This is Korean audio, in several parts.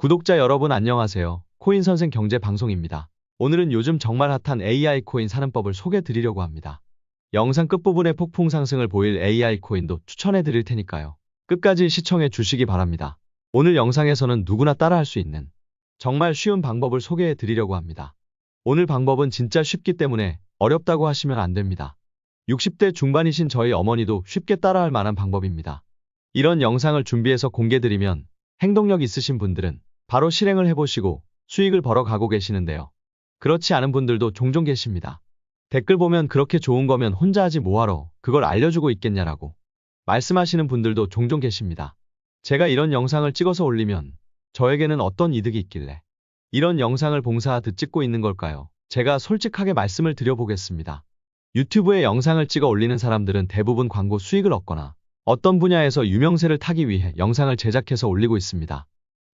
구독자 여러분 안녕하세요. 코인 선생 경제 방송입니다. 오늘은 요즘 정말 핫한 AI 코인 사는 법을 소개해 드리려고 합니다. 영상 끝부분에 폭풍 상승을 보일 AI 코인도 추천해 드릴 테니까요. 끝까지 시청해 주시기 바랍니다. 오늘 영상에서는 누구나 따라할 수 있는 정말 쉬운 방법을 소개해 드리려고 합니다. 오늘 방법은 진짜 쉽기 때문에 어렵다고 하시면 안 됩니다. 60대 중반이신 저희 어머니도 쉽게 따라할 만한 방법입니다. 이런 영상을 준비해서 공개드리면 행동력 있으신 분들은 바로 실행을 해보시고 수익을 벌어가고 계시는데요. 그렇지 않은 분들도 종종 계십니다. 댓글 보면 그렇게 좋은 거면 혼자 하지 뭐하러 그걸 알려주고 있겠냐라고 말씀하시는 분들도 종종 계십니다. 제가 이런 영상을 찍어서 올리면 저에게는 어떤 이득이 있길래 이런 영상을 봉사하듯 찍고 있는 걸까요? 제가 솔직하게 말씀을 드려보겠습니다. 유튜브에 영상을 찍어 올리는 사람들은 대부분 광고 수익을 얻거나 어떤 분야에서 유명세를 타기 위해 영상을 제작해서 올리고 있습니다.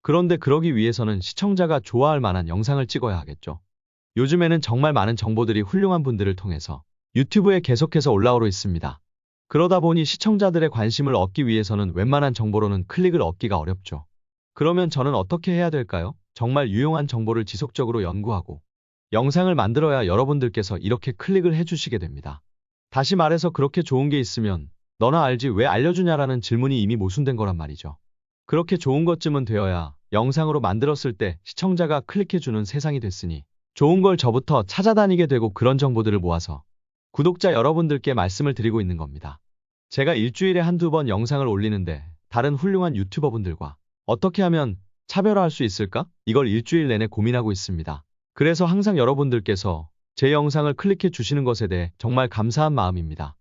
그런데 그러기 위해서는 시청자가 좋아할 만한 영상을 찍어야 하겠죠. 요즘에는 정말 많은 정보들이 훌륭한 분들을 통해서 유튜브에 계속해서 올라오고 있습니다. 그러다 보니 시청자들의 관심을 얻기 위해서는 웬만한 정보로는 클릭을 얻기가 어렵죠. 그러면 저는 어떻게 해야 될까요? 정말 유용한 정보를 지속적으로 연구하고 영상을 만들어야 여러분들께서 이렇게 클릭을 해주시게 됩니다. 다시 말해서 그렇게 좋은 게 있으면 너나 알지 왜 알려주냐라는 질문이 이미 모순된 거란 말이죠. 그렇게 좋은 것쯤은 되어야 영상으로 만들었을 때 시청자가 클릭해주는 세상이 됐으니 좋은 걸 저부터 찾아다니게 되고 그런 정보들을 모아서 구독자 여러분들께 말씀을 드리고 있는 겁니다. 제가 일주일에 한두 번 영상을 올리는데 다른 훌륭한 유튜버분들과 어떻게 하면 차별화할 수 있을까? 이걸 일주일 내내 고민하고 있습니다. 그래서 항상 여러분들께서 제 영상을 클릭해 주시는 것에 대해 정말 감사한 마음입니다.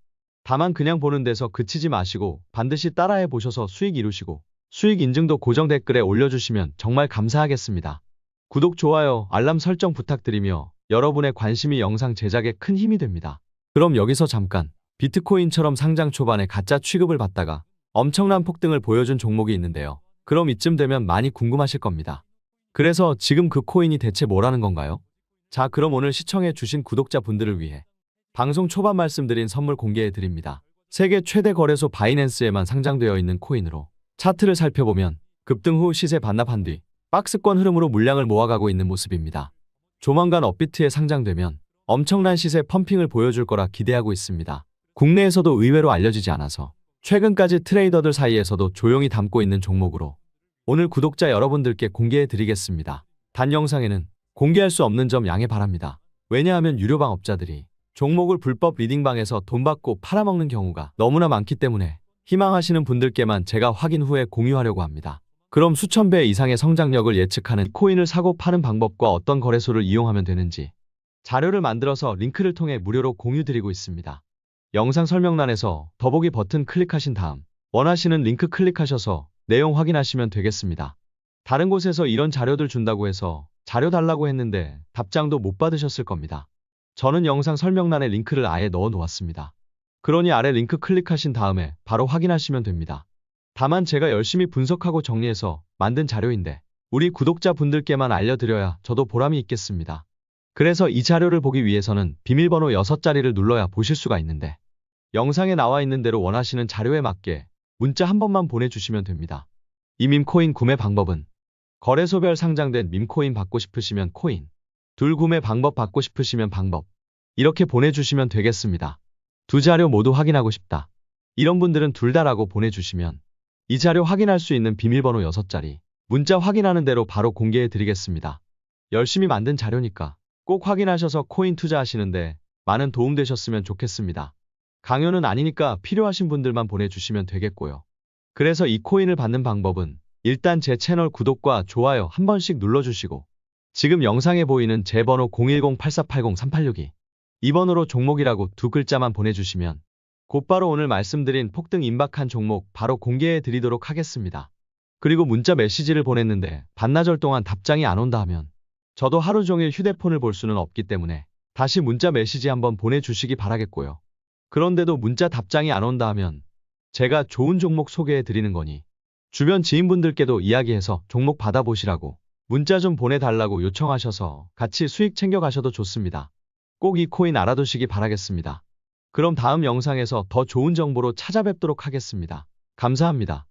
다만 그냥 보는 데서 그치지 마시고 반드시 따라해 보셔서 수익 이루시고 수익 인증도 고정 댓글에 올려주시면 정말 감사하겠습니다. 구독, 좋아요, 알람 설정 부탁드리며 여러분의 관심이 영상 제작에 큰 힘이 됩니다. 그럼 여기서 잠깐 비트코인처럼 상장 초반에 가짜 취급을 받다가 엄청난 폭등을 보여준 종목이 있는데요. 그럼 이쯤 되면 많이 궁금하실 겁니다. 그래서 지금 그 코인이 대체 뭐라는 건가요? 자, 그럼 오늘 시청해 주신 구독자분들을 위해 방송 초반 말씀드린 선물 공개해 드립니다. 세계 최대 거래소 바이낸스에만 상장되어 있는 코인으로 차트를 살펴보면 급등 후 시세 반납한 뒤 박스권 흐름으로 물량을 모아가고 있는 모습입니다. 조만간 업비트에 상장되면 엄청난 시세 펌핑을 보여줄 거라 기대하고 있습니다. 국내에서도 의외로 알려지지 않아서 최근까지 트레이더들 사이에서도 조용히 담고 있는 종목으로 오늘 구독자 여러분들께 공개해 드리겠습니다. 단 영상에는 공개할 수 없는 점 양해 바랍니다. 왜냐하면 유료방 업자들이 종목을 불법 리딩방에서 돈 받고 팔아먹는 경우가 너무나 많기 때문에 희망하시는 분들께만 제가 확인 후에 공유하려고 합니다. 그럼 수천 배 이상의 성장력을 예측하는 코인을 사고 파는 방법과 어떤 거래소를 이용하면 되는지 자료를 만들어서 링크를 통해 무료로 공유드리고 있습니다. 영상 설명란에서 더보기 버튼 클릭하신 다음 원하시는 링크 클릭하셔서 내용 확인하시면 되겠습니다. 다른 곳에서 이런 자료들 준다고 해서 자료 달라고 했는데 답장도 못 받으셨을 겁니다. 저는 영상 설명란에 링크를 아예 넣어 놓았습니다. 그러니 아래 링크 클릭하신 다음에 바로 확인하시면 됩니다. 다만 제가 열심히 분석하고 정리해서 만든 자료인데 우리 구독자분들께만 알려드려야 저도 보람이 있겠습니다. 그래서 이 자료를 보기 위해서는 비밀번호 6자리를 눌러야 보실 수가 있는데 영상에 나와 있는 대로 원하시는 자료에 맞게 문자 한 번만 보내주시면 됩니다. 이 밈코인 구매 방법은 거래소별 상장된 밈코인 받고 싶으시면 코인, 둘 구매 방법 받고 싶으시면 방법 이렇게 보내주시면 되겠습니다. 두 자료 모두 확인하고 싶다. 이런 분들은 둘 다라고 보내주시면 이 자료 확인할 수 있는 비밀번호 6자리 문자 확인하는 대로 바로 공개해 드리겠습니다. 열심히 만든 자료니까 꼭 확인하셔서 코인 투자하시는데 많은 도움 되셨으면 좋겠습니다. 강요는 아니니까 필요하신 분들만 보내주시면 되겠고요. 그래서 이 코인을 받는 방법은 일단 제 채널 구독과 좋아요 한 번씩 눌러주시고 지금 영상에 보이는 제 번호 010-8480-3862 이 번호로 종목이라고 두 글자만 보내주시면 곧바로 오늘 말씀드린 폭등 임박한 종목 바로 공개해 드리도록 하겠습니다. 그리고 문자 메시지를 보냈는데 반나절 동안 답장이 안 온다 하면 저도 하루 종일 휴대폰을 볼 수는 없기 때문에 다시 문자 메시지 한번 보내주시기 바라겠고요. 그런데도 문자 답장이 안 온다 하면 제가 좋은 종목 소개해 드리는 거니 주변 지인분들께도 이야기해서 종목 받아보시라고 문자 좀 보내달라고 요청하셔서 같이 수익 챙겨가셔도 좋습니다. 꼭 이 코인 알아두시기 바라겠습니다. 그럼 다음 영상에서 더 좋은 정보로 찾아뵙도록 하겠습니다. 감사합니다.